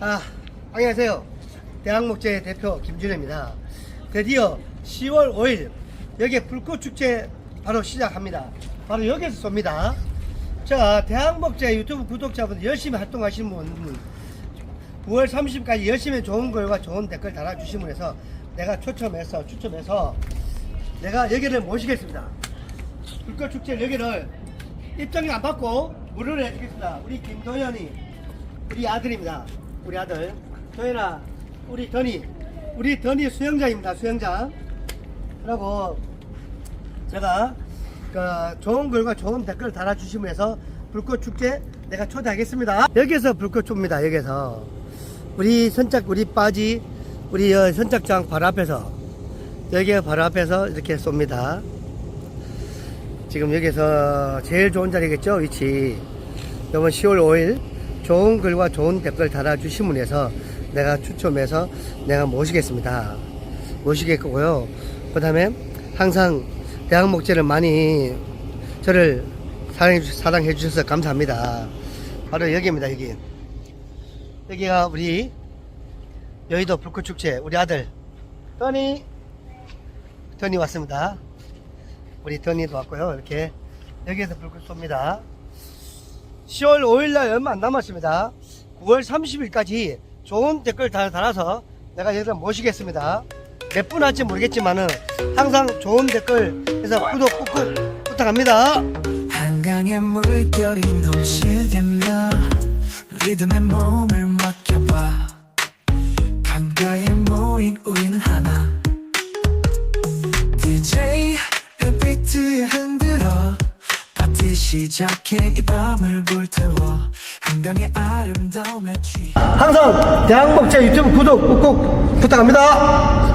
아, 안녕하세요. 대학목재 대표 김준호입니다. 드디어 10월 5일 여기 불꽃축제 바로 시작합니다. 바로 여기서 쏩니다. 자, 대학목재 유튜브 구독자분 열심히 활동하시는 분 9월 30일까지 열심히 좋은 글과 좋은 댓글 달아주시면 해서 내가 초청해서 추첨해서 내가 여기를 모시겠습니다. 불꽃축제 여기를 입장료 안 받고 무료로 해주겠습니다. 우리 김도현이 우리 아들입니다. 우리 아들 도현아 우리 던이 우리 던이 수영장입니다. 수영장 그리고 제가 그 좋은 글과 좋은 댓글 달아주시면 해서 불꽃축제 내가 초대하겠습니다. 여기서 불꽃춥니다. 여기서 우리 선착 우리 빠지 우리 어, 선착장 바로 앞에서 여기 바로 앞에서 이렇게 쏩니다. 지금 여기서 제일 좋은 자리겠죠 위치 이번 10월 5일 좋은 글과 좋은 댓글 달아주신 분에서 내가 추첨해서 내가 모시겠습니다. 모시겠고요. 그 다음에 항상 대학 목재를 많이 저를 사랑해, 주셔서 감사합니다. 바로 여기입니다 여기. 여기가 우리 여의도 불꽃축제 우리 아들 떠니. 떠니 왔습니다. 우리 더니도 왔고요. 이렇게 여기에서 불꽃 쏩니다. 10월 5일날 얼마 안 남았습니다. 9월 30일까지 좋은 댓글 다 달아서 내가 여기다 모시겠습니다. 몇 분 할지 모르겠지만은 항상 좋은 댓글 해서 구독 꾹꾹 부탁합니다. 한강의 물결이 넘치겠나 리듬에 몸을 맡겨봐 강가에 모인 우리 시작해 이 밤을 불태워 한강의 아름다움에 취해 항상 대학목재 유튜브 구독 꾹꾹 부탁합니다.